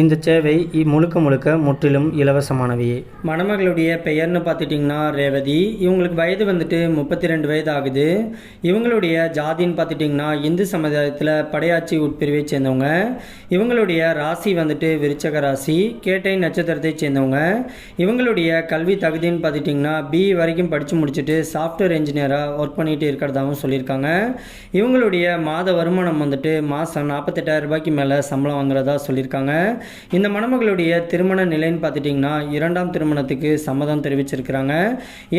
இந்த சேவை முழுக்க முழுக்க முற்றிலும் இலவசமானவையே மணமகளுடைய பெயர்னு பார்த்துட்டிங்கன்னா ரேவதி. இவங்களுக்கு வயது வந்துட்டு முப்பத்தி ரெண்டு வயது ஆகுது இவங்களுடைய ஜாதின்னு பார்த்துட்டிங்கன்னா இந்து சமுதாயத்தில் படையாட்சி உட்பிரிவை சேர்ந்தவங்க. இவங்களுடைய ராசி வந்துட்டு விருச்சக ராசி கேட்டை நட்சத்திரத்தை சேர்ந்தவங்க. இவங்களுடைய கல்வி தகுதின்னு பார்த்துட்டிங்கன்னா பி வரைக்கும் படித்து முடிச்சுட்டு சாஃப்ட்வேர் இன்ஜினியராக ஒர்க் பண்ணிட்டு இருக்கிறதாகவும் சொல்லியிருக்காங்க. இவங்களுடைய மாத வருமானம் வந்துட்டு மாதம் நாற்பத்தெட்டாயிரம் ரூபாய்க்கு மேலே சம்பளம் வாங்குறதா சொல்லியிருக்காங்க. இந்த மணமகளுடைய திருமண நிலைன்னு பார்த்துட்டிங்கன்னா இரண்டாம் திருமணத்துக்கு சம்மதம் தெரிவிச்சிருக்கிறாங்க.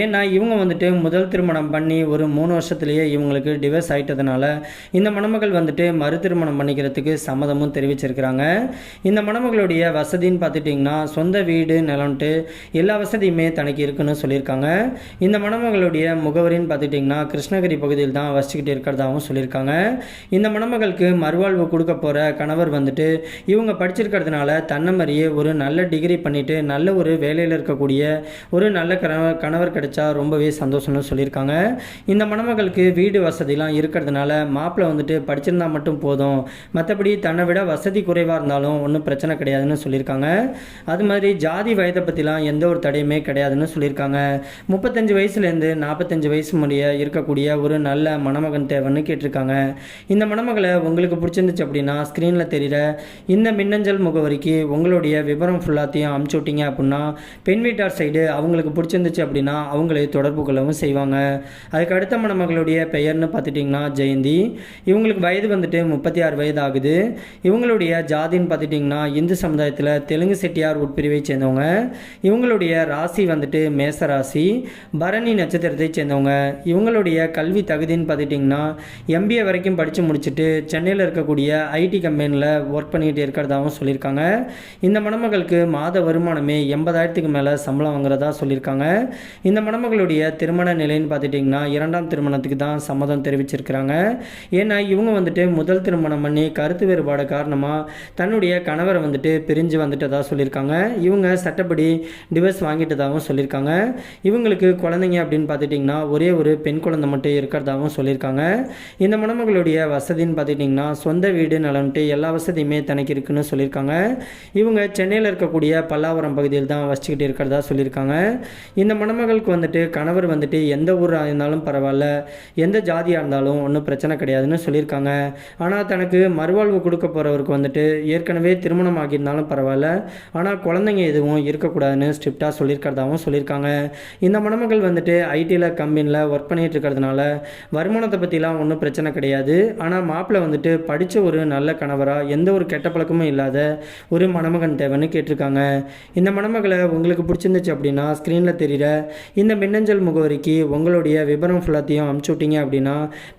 ஏன்னா இவங்க வந்துட்டு முதல் திருமணம் பண்ணி ஒரு மூணு வருஷத்துலேயே இவங்களுக்கு டிவர்ஸ் ஆயிட்டதுனால இந்த மணமகள் வந்துட்டு மறு திருமணம் பண்ணிக்கிறதுக்கு சம்மதமும் தெரிவிச்சிருக்கிறாங்க. இந்த மணமகளுடைய வசதின்னு பார்த்துட்டிங்கன்னா சொந்த வீடு நிலம்ட்டு எல்லா வசதியுமே தனக்கு இருக்குன்னு சொல்லியிருக்காங்க. இந்த மணமகளுடைய முகவரின்னு பார்த்துட்டிங்கன்னா கிருஷ்ணகிரி பகுதியில் தான் வசிச்சுக்கிட்டு இருக்கிறதாகவும் சொல்லியிருக்காங்க. இந்த மணமகளுக்கு மறுவாழ்வு கொடுக்க போகிற கணவர் வந்துட்டு இவங்க அதனால தன்னை மாதிரியே ஒரு நல்ல டிகிரி பண்ணிட்டு நல்ல ஒரு வேலையில் இருக்கக்கூடிய ஒரு நல்ல கணவர் கணவர் கிடைச்சா ரொம்பவே சந்தோஷம்னு சொல்லியிருக்காங்க. இந்த மணமகளுக்கு வீடு வசதிலாம் இருக்கிறதுனால மாப்பிள்ளை வந்துட்டு படிச்சிருந்தா மட்டும் போதும். மற்றபடி தன்னை விட வசதி குறைவாக இருந்தாலும் ஒன்றும் பிரச்சனை கிடையாதுன்னு சொல்லியிருக்காங்க. அது மாதிரி ஜாதி வயதை பற்றிலாம் எந்த ஒரு தடையுமே கிடையாதுன்னு சொல்லியிருக்காங்க. முப்பத்தஞ்சு வயசுலேருந்து நாற்பத்தஞ்சு வயசு முடிய இருக்கக்கூடிய ஒரு நல்ல மணமகன் தேவைன்னு கேட்டிருக்காங்க. இந்த மணமகளை உங்களுக்கு பிடிச்சிருந்துச்சு அப்படின்னா ஸ்க்ரீனில் தெரிகிற இந்த மின்னஞ்சல் வரைக்கும் உங்களுடைய விவரம் ஃபுல்லாத்தையும் அமுச்சு விட்டீங்க அப்படின்னா பெண் வீட்டார் சைடு அவங்களுக்கு பிடிச்சிருந்துச்சு அப்படின்னா அவங்களை தொடர்பு கொள்ளவும் செய்வாங்க. அதுக்கு அடுத்த மணமகளுடைய பெயர்னு பார்த்துட்டிங்கன்னா ஜெயந்தி. இவங்களுக்கு வயது வந்துட்டு முப்பத்தி ஆறு வயது ஆகுது இவங்களுடைய ஜாதின்னு பார்த்துட்டிங்கன்னா இந்து சமுதாயத்தில் தெலுங்கு செட்டியார் உட்பிரிவை சேர்ந்தவங்க. இவங்களுடைய ராசி வந்துட்டு மேச ராசி. பரணி நட்சத்திரத்தை சேர்ந்தவங்க. இவங்களுடைய கல்வி தகுதின்னு பார்த்துட்டிங்கன்னா எம்பிஏ வரைக்கும் படித்து முடிச்சுட்டு சென்னையில் இருக்கக்கூடிய ஐடி கம்பெனியில் ஒர்க் பண்ணிகிட்டு இருக்கிறதாகவும் சொல்லியிருக்காங்க. இந்த மணமகளுக்கு மாத வருமானமே எண்பதாயிரத்துக்கு மேலே சம்பளம் வாங்குறதா சொல்லியிருக்காங்க. இந்த மணமகளுடைய திருமண நிலைன்னு பார்த்துட்டிங்கன்னா இரண்டாம் திருமணத்துக்கு தான் சம்மதம் தெரிவிச்சிருக்கிறாங்க. ஏன்னா இவங்க வந்துட்டு முதல் திருமணம் பண்ணி கருத்து வேறுபாடு காரணமாக தன்னுடைய கணவரை வந்துட்டு பிரிஞ்சு வந்துட்டதாக சொல்லியிருக்காங்க. இவங்க சட்டப்படி டிவர்ஸ் வாங்கிட்டதாகவும் சொல்லியிருக்காங்க. இவங்களுக்கு குழந்தைங்க அப்படின்னு பார்த்துட்டிங்கன்னா ஒரே ஒரு பெண் குழந்தை மட்டும் இருக்கிறதாகவும் சொல்லியிருக்காங்க. இந்த மணமகளுடைய வசதின்னு பார்த்துட்டிங்கன்னா சொந்த வீடு நலன்ட்டு எல்லா வசதியுமே தனக்கு இருக்குன்னு சொல்லியிருக்காங்க. இவங்க சென்னையில் இருக்கக்கூடிய பல்லாவரம் பகுதியில் தான் வசிச்சுக்கிட்டு இருக்கிறதா சொல்லியிருக்காங்க. இந்த மணமகளுக்கு வந்துட்டு கணவர் வந்துட்டு எந்த ஊராக இருந்தாலும் பரவாயில்ல. எந்த ஜாதியாக இருந்தாலும் ஒன்றும் பிரச்சனை கிடையாதுன்னு சொல்லியிருக்காங்க. ஆனால் தனக்கு மறுவாழ்வு கொடுக்க போகிறவருக்கு வந்துட்டு ஏற்கனவே திருமணம் ஆகியிருந்தாலும் பரவாயில்ல. ஆனால் குழந்தைங்க எதுவும் இருக்கக்கூடாதுன்னு ஸ்ட்ரிக்டாக சொல்லியிருக்கிறதாவும் சொல்லியிருக்காங்க. இந்த மணமகள் வந்துட்டு ஐடியில் கம்பெனியில் ஒர்க் பண்ணிகிட்டு இருக்கிறதுனால வருமானத்தை பற்றிலாம் ஒன்றும் பிரச்சனை கிடையாது. ஆனால் மாப்பிள்ளை வந்துட்டு படித்த ஒரு நல்ல கணவராக எந்த ஒரு கெட்ட பழக்கமும் இல்லாத ஒரு மணமகன் தேவைன்னு கேட்டிருக்காங்க. இந்த மணமகளை உங்களுக்கு பிடிச்சிருந்துச்சு அப்படின்னா ஸ்க்ரீனில் தெரிகிற இந்த மின்னஞ்சல் முகவரிக்கு உங்களுடைய விவரம் ஃபுல்லாத்தையும் அமுச்சு விட்டீங்க அப்படின்னா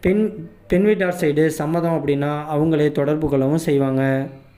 பெண் பெண் வீட்டார் சைடு சம்மதம் அப்படின்னா அவங்களே தொடர்பு கொள்ளவும் செய்வாங்க.